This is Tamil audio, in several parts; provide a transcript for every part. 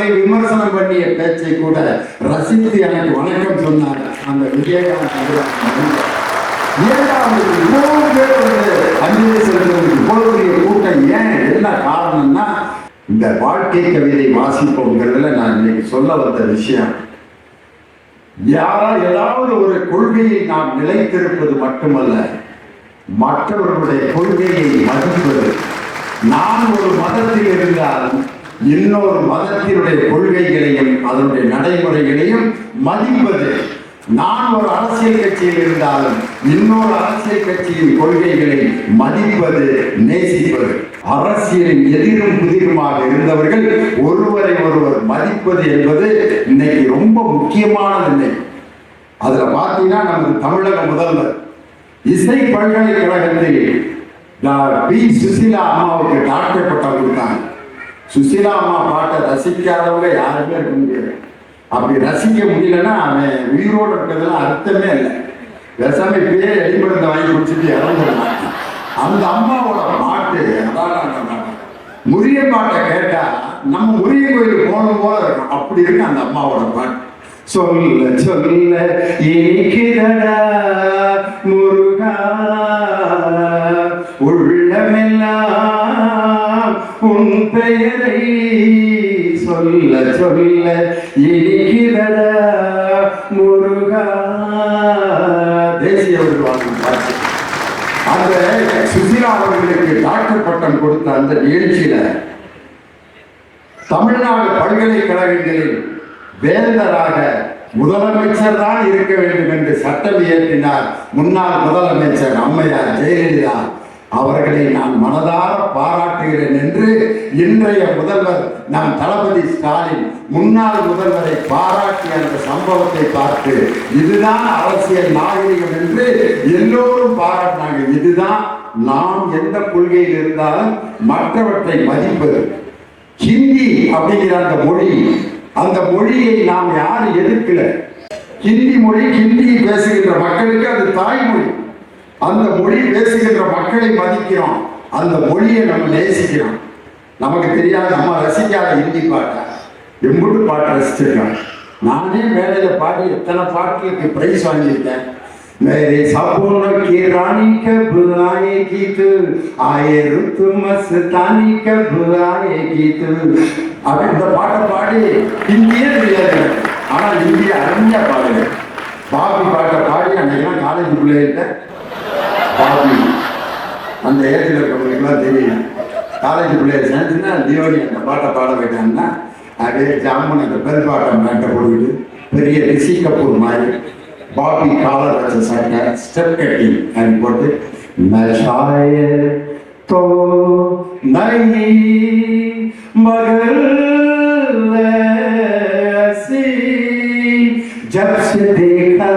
அவரை விமர்சனம் பண்ணிய பேச்சை கூட ரசித்து எனக்கு வணக்கம் சொன்னார் அந்த விஜயகாந்த் அவர்கள். இவ்வளவு பேர் வந்து அஞ்சலி செலுத்துறதுக்கு இவ்வளவு பெரிய கூட்டம் ஏன் என்ன காரணம்னா இந்த வாழ்க்கை கவிதை வாசிப்போங்கிறதுல நான் இன்னைக்கு சொல்ல வந்த விஷயம் யாரா ஏதாவது ஒரு கொள்கையை நாம் நிலைத்திருப்பது மட்டுமல்ல மற்றவர்களுடைய கொள்கையை மதிப்பது நான் ஒரு மதத்தில் இருந்தாலும் இன்னொரு மதத்தினுடைய கொள்கைகளையும் அதனுடைய நடைமுறைகளையும் மதிப்பது நான் ஒரு அரசியல் கட்சியில் இருந்தாலும் இன்னொரு அரசியல் கட்சியின் கொள்கைகளை மதிப்பது நேசிப்பது. அரசியலின் எதிரும் புதிருமாக இருந்தவர்கள் ஒருவரை ஒருவர் மதிப்பது என்பது இன்னைக்கு ரொம்ப முக்கியமானது இன்னைக்கு. அதுல பாத்தீங்கன்னா நமது தமிழக முதல்வர் இசை பல்கலைக்கழகத்தில் பி. சுசீலா அம்மாவுக்கு டாக்டர் பட்டம் கொடுத்தாங்க. சுசீலா அம்மா பாட்டை ரசிக்காதவங்க யாருமே இருக்க முடியாது. அப்படி ரசிக்க முடியலன்னா அவன் உயிரோடு இருக்கிறதுலாம் அர்த்தமே இல்லை. பேசாம இப்பயே எடிமருந்து வாங்கி குடிச்சிட்டு இறந்துடலாம் அந்த அம்மாவோட பாட்டு அதான் முறிய பாட்டை. கேட்டா நம்ம முரிய கோயிலுக்கு போகணும் போல இருக்கும் அப்படி இருக்கு அந்த அம்மாவோட பாட்டு. சொல்ல சொல்ல இனிக்கிறடா முருகா. உள்ளமெல்லாம் உன் பெயரை சொல்ல சொல்ல இனிக்கிறடா முருகா? தேசிய விருது அந்த சுசிலா அவர்களுக்கு டாக்டர் பட்டம் கொடுத்த அந்த நிகழ்ச்சியில தமிழ்நாடு பல்கலைக்கழகங்களில் வேந்தராக முதலமைச்சர் தான் இருக்க வேண்டும் என்று சட்டம் இயற்றினார் முன்னாள் முதலமைச்சர் அம்மையார் ஜெயலலிதா. அவர்களை நான் மனதார பாராட்டுகிறேன் என்று இன்றைய முதல்வர் நம் தளபதி ஸ்டாலின் முன்னாள் முதல்வரை பாராட்டிய அந்த சம்பவத்தை பார்த்து இதுதான் அரசியல் நாகரிகம் என்று எல்லோரும் பாராட்டினாங்க. இதுதான் நாம் எந்த கொள்கையில் இருந்தாலும் மற்றவற்றை மதிப்பது. ஹிந்தி அப்படிங்கிற அந்த மொழி அந்த மொழியை நாம் யாரும் எதிர்க்கல. ஹிந்தி மொழி ஹிந்தி பேசுகின்ற மக்களுக்கு அது தாய்மொழி. அந்த மொழி பேசுகின்ற மக்களை மதிக்கிறோம் அந்த மொழியை நம்ம நேசிக்கிறோம் நமக்கு தெரியாத நம்ம ரசிக்காத ஹிந்தி பாட்டை எம்புட்டு பாட்டை ரசிச்சிருக்கோம் நானே மேடையில் பாடி எத்தனை பாட்டுக்கு பிரைஸ் வாங்கியிருக்கேன் मेरे सपनों की रानी कब आएगी तू आए रुत मस्तानी कब आएगी तू அப்படி இந்த பாட்டை பாடி ஹிந்தியே தெரியாது எனக்கு. ஆனா ஹிந்தியை அருமையா பாடுவேன் பாபி பாட்டை பாடி அன்னைக்கெல்லாம் காலேஜ் பிள்ளைகிட்ட பாபி அந்த ஏஜில் இருக்கிறவங்களுக்குலாம் தெரியும் காலேஜ் பிள்ளைய சேர்ந்துன்னா தீபாவளி அந்த பாட்டை பாட வைட்டாங்கன்னா அப்படியே ஜாமுன் அந்த பெல் பாட்டை மேட்டை போட்டுக்கிட்டு பெரிய ரிஷி கபூர் மாதிரி பாபி காலர் வச்ச சட்டை ஸ்டெப் கட்டிங் அப்படின்னு போட்டு मैं शायर तो नहीं मगर ऐसी जब से देखा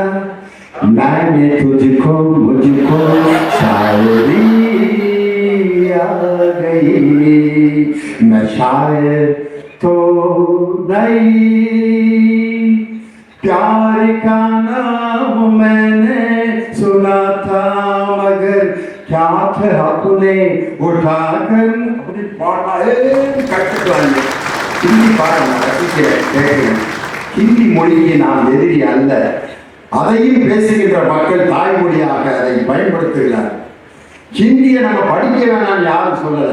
मैंने तुझको मुझको शायरी गई मैं शायर तो नहीं प्यार का नाम मैंने सुना था मगर क्या थे अपने उठाकर अपनी पाड़ा கட்டுவாங்க ஹிந்தி பாடம் நான் ரசிக்கிறேன் கேட்கிறேன் ஹிந்தி மொழிக்கு நாம் எதிரி அல்ல அதையும் பேசுகின்ற மக்கள் தாய்மொழியாக அதை பயன்படுத்துகிறார் ஹிந்தியை நம்ம படிக்க வேணாம் யாரும் சொல்லல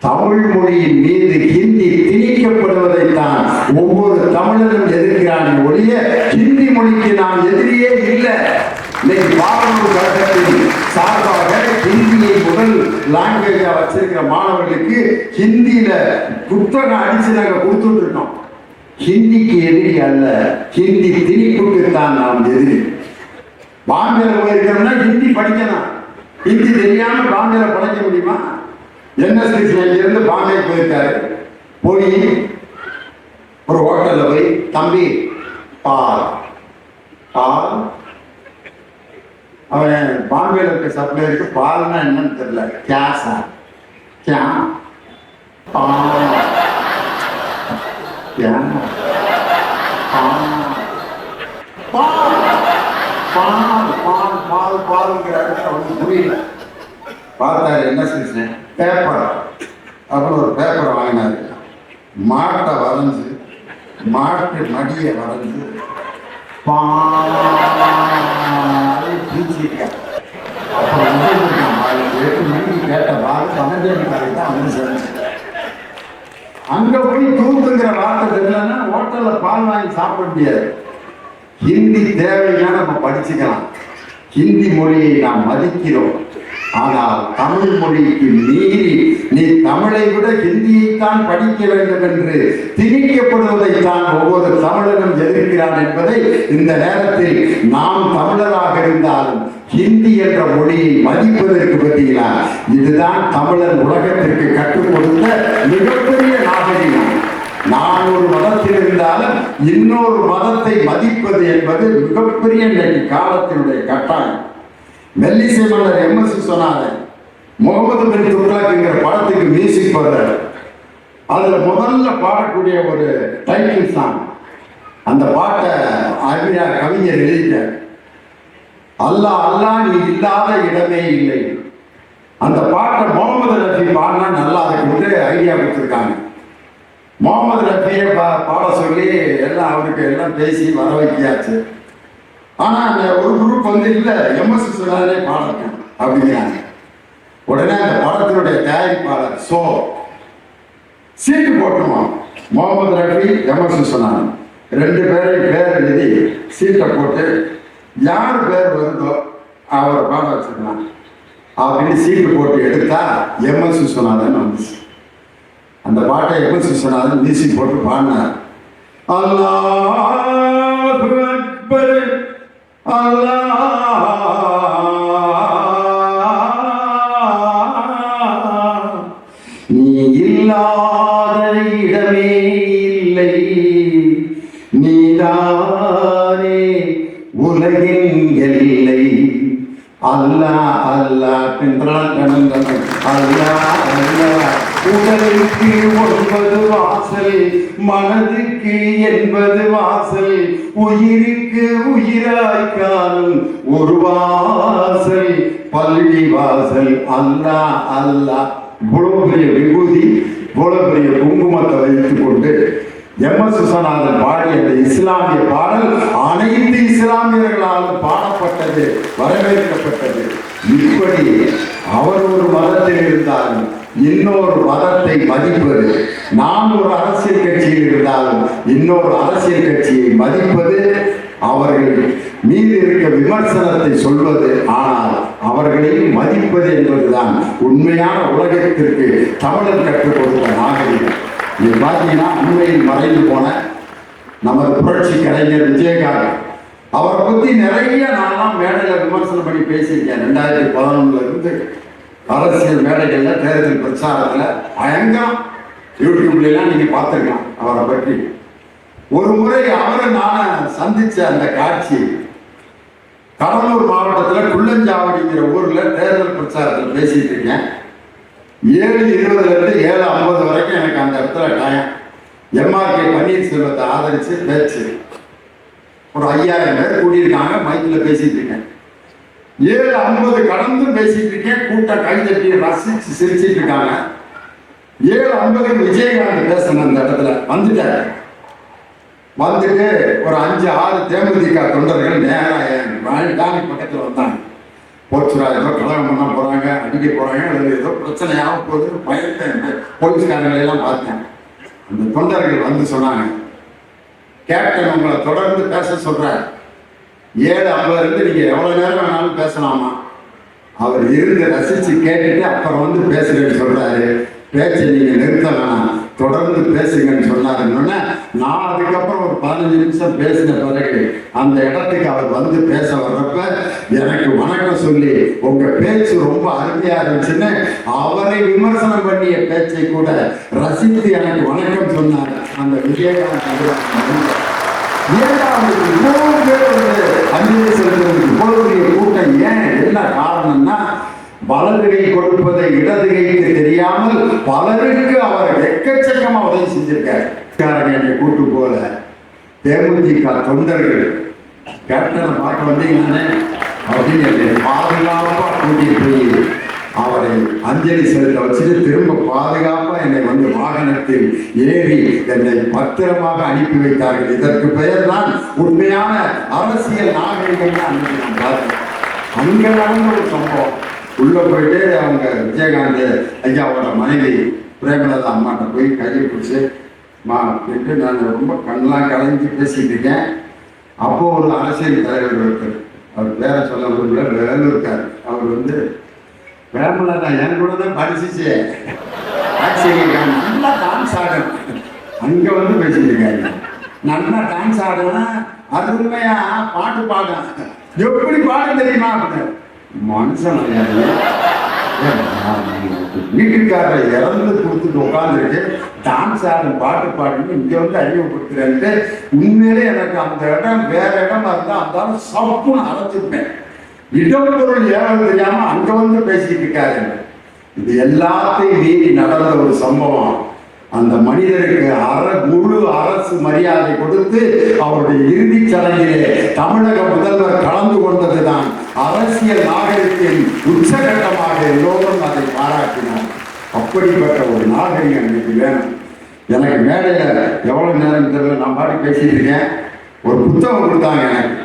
தமிழ் மொழியின் மீது ஹிந்தி திணிக்கப்படுவதைத்தான் ஒவ்வொரு தமிழனும் எதிர்க்கிறான் ஒழிய ஹிந்தி மொழிக்கு நாம் எதிரியே இல்லை. இன்னைக்கு பாரம்பரிய கழகத்தின் சார்பாக ஹிந்தியை முதல் லாங்குவேஜா வச்சிருக்கிற மாணவர்களுக்கு ஹிந்தியில புத்தகம் அடிச்சு நாங்கள் கொடுத்துட்டு இருக்கோம் ஹிந்திக்கு எதிரி அல்ல ஹிந்தி திணிப்புக்கு தான் நாம் எதிரி. பாம்பேல போயிருக்கோம்னா ஹிந்தி படிக்கணும். ஹிந்தி தெரியாம பாம்பேல படிக்க முடியுமா? என்எஸ்டிசியிலிருந்து இருந்து பாம்பே போயிருக்காரு. போய் ஒரு ஹோட்டல்ல போய் தம்பி பால் பால். அவன் பாம்பேல இருக்க சப்ளையருக்கு பால்னா என்னன்னு தெரியல. கேஸா கே பால். கே பால். பால் பால் பால் அவனுக்கு புரியல. பார்த்தாரு என்ன செஞ்சேன் பேப்பர். அப்புறம் ஒரு பேப்பரை வாங்கினாரு. மாட்டை வரைஞ்சு மாட்டு மடியை வரைஞ்சு பாலை பூச்சிருக்கேன் அப்புறம் வந்து நான் பாருங்க, எட்டு மணிக்கு கேட்ட பால் பன்னெண்டு மணிக்கு தான் வந்து சேர்ந்தேன் அங்கே போய் தூக்குங்கிற வார்த்தை தெரியலன்னா ஹோட்டல்ல பால் வாங்கி சாப்பிட முடியாது. ஹிந்தி தேவைன்னா நம்ம படிச்சுக்கலாம். ஹிந்தி மொழியை நாம் மதிக்கிறோம். ஆனால் தமிழ் மொழிக்கு மீறி நீ தமிழை விட ஹிந்தியைத்தான் படிக்க வேண்டும் என்று திணிக்கப்படுவதைத்தான் ஒவ்வொரு தமிழனும் எதிர்க்கிறான் என்பதை இந்த நேரத்தில் நாம் தமிழராக இருந்தாலும் ஹிந்தி என்ற மொழியை மதிப்பதற்கு பற்றியா இதுதான் தமிழர் உலகத்திற்கு கற்றுக் கொடுத்த மிகப்பெரிய நாகரிகம். நான் ஒரு மதத்தில் இருந்தாலும் இன்னொரு மதத்தை மதிப்பது என்பது மிகப்பெரிய இன்றைக்கு காலத்தினுடைய கட்டாயம். மெல்லிசை மன்னர் எம்எஸ் சொன்னாங்க முகமது பின் துக்ளக்ங்கிற படத்துக்கு மியூசிக் போடுறாரு. அதுல முதல்ல பாடக்கூடிய ஒரு டைட்டில் சாங் அந்த பாட்டை அறிஞா கவிஞர் எழுதிட்டார். அல்லாஹ் அல்லாஹ் நீ இல்லாத இடமே இல்லை. அந்த பாட்டை முகமது ரஃபி பாடினா நல்லா அதுக்கு ஐடியா கொடுத்துருக்காங்க. முகமது ரஃபியை பா பாட சொல்லி எல்லாம் அவருக்கு எல்லாம் பேசி வர வைக்கியாச்சு ஆனா அந்த ஒரு குரூப் வந்து இல்ல எம்எஸ் சொன்னாலே பாடட்டும் அப்படிங்கிறாங்க. உடனே அந்த படத்தினுடைய தயாரிப்பாளர் சோ சீட்டு போட்டுருவான் முகமது ரஃபி எம்எஸ் சொன்னாங்க ரெண்டு பேரையும் பேர் எழுதி சீட்டை போட்டு யார் பேர் வருதோ அவரை பாட வச்சிருந்தான் அப்படின்னு சீட்டு போட்டு எடுத்தா எம்எஸ் சொன்னாதான் வந்துச்சு. அந்த பாட்டை எம்எஸ் சொன்னாதான் மியூசிக் போட்டு பாடினார். அல்லாஹ் அக்பர். நீ இல்லாத இடமே இல்லை. நீதானே உலகின் எல்லை அல்லா அல்லா என்றால் அல்லா அல்லா உடலுக்கு ஒன்பது வாசல் மனதுக்கு என்பது வாசல் உயிருக்கு உயிராய் காணும் ஒரு வாசல் பள்ளி வாசல். அல்லா அல்லா. இவ்வளவு பெரிய விபூதி இவ்வளவு பெரிய குங்குமத்தை வைத்துக் கொண்டு எம் எஸ் விஸ்வநாதன் பாடிய அந்த இஸ்லாமிய பாடல் அனைத்து இஸ்லாமியர்களாலும் பாடப்பட்டது வரவேற்கப்பட்டது. இப்படி அவர் ஒரு மதத்தில் இருந்தாலும் இன்னொரு மதத்தை மதிப்பது நாம் ஒரு அரசியல் கட்சியில் இருந்தாலும் இன்னொரு அரசியல் கட்சியை மதிப்பது அவர்கள் மீது இருக்க விமர்சனத்தை சொல்வது ஆனால் அவர்களையும் மதிப்பது என்பதுதான் உண்மையான உலகத்திற்கு தமிழர் கற்றுக் கொடுத்த நாகரிகம். இது பார்த்தீங்கன்னா அண்மையில் மறைந்து போன நமது புரட்சி கலைஞர் விஜயகாந்த். அவரை பற்றி நிறைய நான்லாம் மேடையில் விமர்சனம் பண்ணி பேசியிருக்கேன். ரெண்டாயிரத்தி பதினொன்னுல இருந்து அரசியல் மேடைகள்ல தேர்தல் பிரச்சாரத்துல பயங்கரம் யூடியூப்ல எல்லாம் நீங்க பார்த்துருக்கலாம் அவரை பற்றி. ஒரு முறை அவரை நான் சந்திச்ச அந்த காட்சி கடலூர் மாவட்டத்துல குள்ளஞ்சாவடிங்கிற ஊர்ல தேர்தல் பிரச்சாரத்தில் பேசிட்டு இருக்கேன். ஏழு இருபதுல இருந்து ஏழு ஐம்பது வரைக்கும் எனக்கு அந்த இடத்துல டயம் எம்ஆர்கே பன்னீர்செல்வத்தை ஆதரிச்சு பேச்சு. ஒரு ஐயாயிரம் பேர் கூட்டியிருக்காங்க மைக்கில் பேசிட்டு இருக்கேன். ஏழு ஐம்பது கடந்து பேசிட்டு இருக்கேன். கூட்டம் கைதட்டி ரசிச்சு சிரிச்சிட்டு இருக்காங்க. ஏழு ஐம்பதுக்கு விஜயகாந்த் பேசணும் அந்த இடத்துல. வந்துட்டாரு. வந்துட்டு ஒரு அஞ்சு ஆறு தேமுதிக தொண்டர்கள் நேராக பக்கத்தில் வந்தாங்க. போச்சுரா ஏதோ கலகம் பண்ண போறாங்க அடிக்க போறாங்க அல்லது ஏதோ பிரச்சனையாக போகுது பயத்தை போலீஸ்காரங்களை எல்லாம் பார்த்தேன் அந்த தொண்டர்கள் வந்து சொன்னாங்க கேப்டன் உங்களை தொடர்ந்து பேச சொல்றாரு. ஏழு அப்போ இருந்து நீங்க எவ்வளவு நேரம் வேணாலும் பேசலாமா? அவர் இருந்து ரசிச்சு கேட்டுட்டு அப்புறம் வந்து பேசுறேன்னு சொல்றாரு. பேச்சை நீங்க நிறுத்த வேணாம். தொடர்ந்து பேசுங்கன்னு சொன்னாருன்னு நான் அதுக்கப்புறம் ஒரு பதினஞ்சு நிமிஷம் பேசின பிறகு அந்த இடத்துக்கு அவர் வந்து பேச வர்றப்ப எனக்கு வணக்கம் சொல்லி உங்க பேச்சு ரொம்ப அருமையா இருந்துச்சுன்னு அவரை விமர்சனம் பண்ணிய பேச்சை கூட ரசித்து எனக்கு வணக்கம் சொன்னார். அந்த விஜயகாந்த் அவர்கள். ஏன்டா அவருக்கு இவ்வளவு பேர் வந்து அஞ்சலி செலுத்துறதுக்கு இவ்வளவு பெரிய கூட்டம் ஏன் என்ன காரணம்னா வலதுகை கொடுப்பதை இடதுகைக்கு தெரியாமல் பலருக்கு அவர் எக்கச்சக்கமா உதவி செஞ்சிருக்காரு. என்னை கூட்டு போல? தேமுதிக தொண்டர்கள். கேப்டனை பார்க்க வந்தீங்கன்னு அப்படின்னு பாதுகாப்பாக கூட்டிட்டு போய் அவரை அஞ்சலி செலுத்த வச்சுட்டு திரும்ப பாதுகாப்பாக என்னை வந்து வாகனத்தில் ஏறி என்னை பத்திரமாக அனுப்பி வைத்தார்கள். இதற்கு பெயர் தான் உண்மையான அரசியல் நாகரிகம் அங்கே நடந்த ஒரு சம்பவம். உள்ள போயிட்டு அவங்க விஜயகாந்த் ஐயாவோட மனைவி பிரேமலதா அம்மாட்ட போய் கையை பிடிச்சி மா அப்படின்ட்டு நான் ரொம்ப கண்ணெலாம் கலைஞ்சு பேசிட்டு இருக்கேன். அப்போ ஒரு அரசியல் தலைவர் ஒருத்தர் அவர் பேரை சொல்ல விரும்பல வேலூர்கார் அவர் வந்து பிரேமலதா என் கூட தான் படிச்சிச்சு. ஆக்சுவலி நல்லா டான்ஸ் ஆடுறேன் அங்கே வந்து பேசிட்டு இருக்காரு. நல்லா டான்ஸ் ஆடுறேன் அருமையா பாட்டு பாடும் எப்படி பாட தெரியுமா அப்படின்னு. மனுஷன். வீட்டுக்காரரை இறந்து கொடுத்துட்டு உட்காந்துருக்கு டான்ஸ் ஆடும் பாட்டு பாடுன்னு இங்கே வந்து அறிமுகப்படுத்துறேன்ட்டு உண்மையிலே எனக்கு அந்த இடம் வேற இடமா இருந்தால் அந்த சப்புன்னு அழைச்சிருப்பேன் இடம்பொருள் ஏறது தெரியாம அங்க வந்து பேசிட்டு இருக்காரு இது எல்லாத்தையும் மீறி நடந்த ஒரு சம்பவம். அந்த மனிதருக்கு அற குழு அரசு மரியாதை கொடுத்து அவருடைய இறுதிச் சடங்கிலே தமிழக முதல்வர் கலந்து கொண்டதுதான் அரசியல் நாகரிகத்தின் உச்சகட்டமாக எல்லோரும் அதை பாராட்டினார். அப்படிப்பட்ட ஒரு நாகரிகம் எனக்கு வேணும் எனக்கு மேடையில் எவ்வளவு நேரம் தெரியல நான் பாட்டு பேசிட்டு இருக்கேன் ஒரு புத்தகம் கொடுத்தாங்க எனக்கு.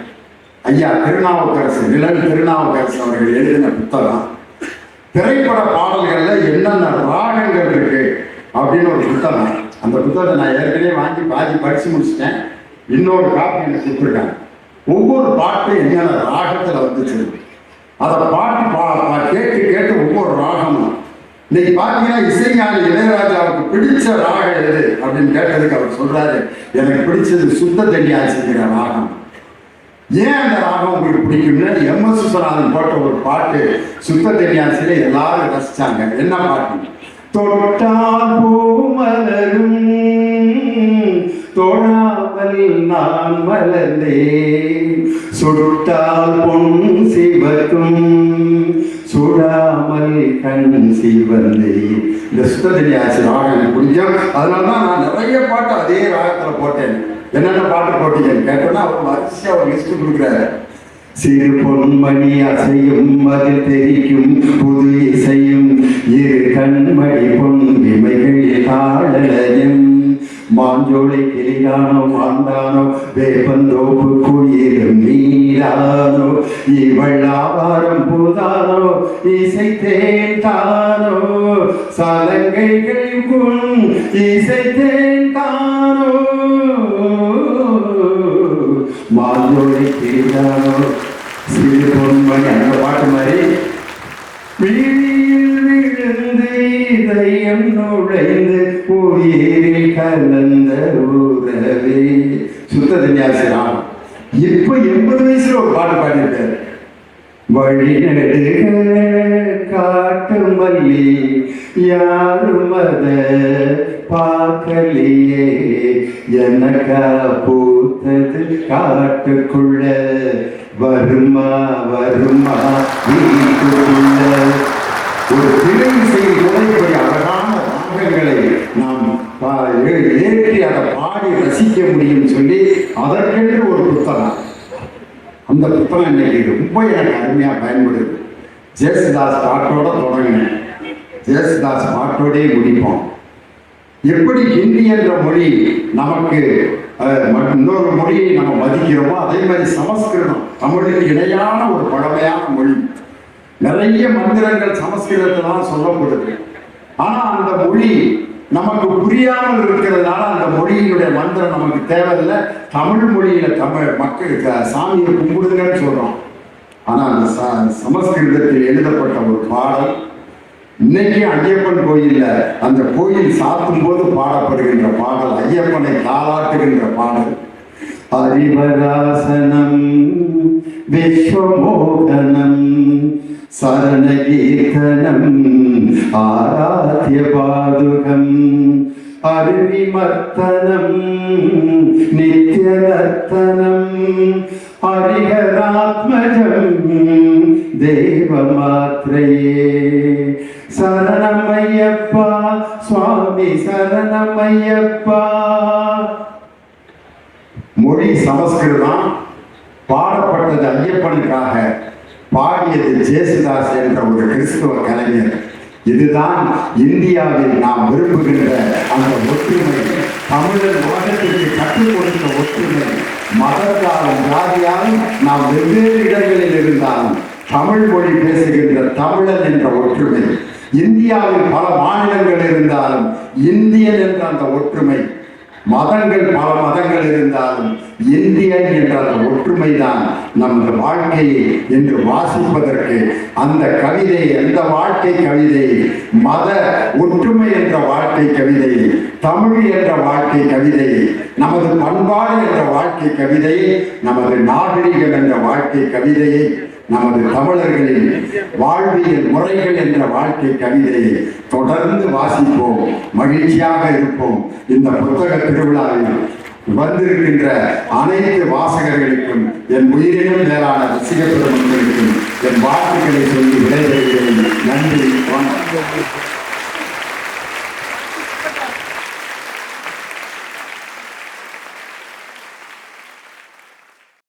ஐயா திருநாவுக்கரசு நிழல் திருநாவுக்கரசு அவர்கள் எழுதின புத்தகம். திரைப்பட பாடல்களில் என்னென்ன ராகங்கள் இருக்கு அப்படின்னு ஒரு புத்தகம். அந்த புத்தகத்தை நான் ஏற்கனவே வாங்கி பாதி படித்து முடிச்சிட்டேன். இன்னொரு காப்பி எனக்கு கொடுத்துருக்காங்க. ஒவ்வொரு பாட்டும் என்னென்ன ராகத்தில் வந்துச்சு. அதை பாட்டு பா கேட்டு கேட்டு ஒவ்வொரு ராகமும். இன்னைக்கு பார்த்தீங்கன்னா இசைஞானி இளையராஜாவுக்கு பிடிச்ச ராகம் எது அப்படின்னு கேட்டதுக்கு அவர் சொல்றாரு எனக்கு பிடிச்சது சுத்த தண்ணியாச்சுங்கிற ராகம். ஏன் அந்த ராகம் உங்களுக்கு பிடிக்கும்னா எம் எஸ் விஸ்வநாதன் போட்ட ஒரு பாட்டு சுத்த தெரியாசில எல்லாரும் ரசிச்சாங்க. என்ன பாட்டு? தொட்டால் பூமலரும் தொழாமல் நான் மலர்ந்தே சுட்டால் பொன் கண் சிவந்தே இந்த சுத்த தெரியாசி ராகம் எனக்கு பிடிக்கும் அதனால தான் நான் நிறைய பாட்டு அதே ராகத்தில் போட்டேன். என்னென்ன பாட்டு போட்டீங்கன்னு கேட்டோன்னா அவர் வரிசையாக ஒரு லிஸ்ட் கொடுக்குறாரு. சிறு பொன்மணி அசையும் அதில் தெரிக்கும் புது இசையும் இரு கண்மணி பொன் இமைகளில் தாழலயம் மாஞ்சோலை கிளியானோ மாந்தானோ வேப்பந்தோப்பு குயிலும் நீரானோ இவள் ஆவாரம் பூதானோ இசை தேன் தானோ சலங்கைகள் குண் இசை தேன் தானோ மாஞ்சோலை கிளியானோ சிறு பொன்மணி அந்த பாட்டு மாதிரி விழியில் விழுந்து இதயம் நுழைந்து உயிரில் கலந்த உறவே சுத்த தன்யாசி இப்ப எண்பது வயசுல ஒரு பாட்டு பாடியிருக்காரு. வழி நெடுக காட்டு மல்லி யாரும் அத பார்க்கலையே. எனக்கா பூத்தது காட்டுக்குள்ள. வருமா வருமா வீட்டுக்குள்ள. ஒரு திரை செய்தி கூட இப்படி அழகான ராகங்களை நாம் ஏற்றி அதை பாடி ரசிக்க முடியும்னு சொல்லி அதற்கென்று ஒரு புத்தகம். அந்த புத்தகம் இன்னைக்கு ரொம்ப எனக்கு அருமையாக பயன்படுது. ஜேசுதாஸ் பாட்டோட தொடங்கினேன். ஜேசுதாஸ் பாட்டோடே முடிப்போம். எப்படி ஹிந்தி என்ற மொழி நமக்கு மற்ற இன்னொரு மொழியை நம்ம மதிக்கிறோமோ அதே மாதிரி சமஸ்கிருதம் தமிழுக்கு இணையான ஒரு பழமையான மொழி. நிறைய மந்திரங்கள் சமஸ்கிருதத்தில் தான் சொல்லப்படுது. ஆனா அந்த மொழி நமக்கு புரியாமல் இருக்கிறதுனால அந்த மொழியினுடைய மந்திரம் நமக்கு தேவையில்லை. தமிழ் மொழியில தமிழ் மக்களுக்கு சாமியை கும்பிடுதுங்கன்னு சொல்றோம். ஆனா அந்த ச- சமஸ்கிருதத்தில் எழுதப்பட்ட ஒரு பாடல் இன்னைக்கு ஐயப்பன் கோயில்ல அந்த கோயில் சாத்தும் போது பாடப்படுகின்ற பாடல் ஐயப்பனை தாளாட்டுகின்ற பாடல். ஹரிவராசனம் விஸ்வமோகனம் சரணகீர்த்தனம் ஆராத்திய பாதுகம் அருவிமர்த்தனம் நித்யநர்த்தனம் ஹரிஹராத்மஜம் தேவமாத்ரையே சரணமையப்பா சுவாமி சரணமையப்பா. மொழி சமஸ்கிருதம் பாடப்பட்டது ஐயப்பனுக்காக. பாடியது ஜேசுதாஸ் என்ற ஒரு கிறிஸ்துவ கலைஞர். இதுதான் இந்தியாவில் நாம் விரும்புகின்ற அந்த ஒற்றுமை. தமிழர் உலகத்திற்கு கற்றுக் கொடுத்த ஒற்றுமை. மதத்தாலும் ஜாதியாலும் நாம் வெவ்வேறு இடங்களில் இருந்தாலும் தமிழ் மொழி பேசுகின்ற தமிழன் என்ற ஒற்றுமை. இந்தியாவில் பல மாநிலங்கள் இருந்தாலும் இந்தியன் என்ற அந்த ஒற்றுமை மதங்கள் பல மதங்கள் இருந்தாலும் இந்தியன் என்ற அந்த ஒற்றுமை தான் நமது வாழ்க்கையை என்று வாசிப்பதற்கு அந்த கவிதை அந்த வாழ்க்கை கவிதை மத ஒற்றுமை என்ற வாழ்க்கை கவிதை தமிழ் என்ற வாழ்க்கை கவிதை நமது பண்பாடு என்ற வாழ்க்கை கவிதை நமது நாகரிகம் என்ற வாழ்க்கை கவிதையை நமது தமிழர்களின் வாழ்வியல் முறைகள் என்ற வாழ்க்கை கவிதையை தொடர்ந்து வாசிப்போம் மகிழ்ச்சியாக இருப்போம். இந்த புத்தக திருவிழாவில் வந்திருக்கின்ற அனைத்து வாசகர்களுக்கும் என் உயிரினும் மேலான ரசிக பெருமக்களுக்கும் என் வாழ்த்துக்களை சொல்லி விடைபெறுகிறேன். நன்றி வணக்கம்.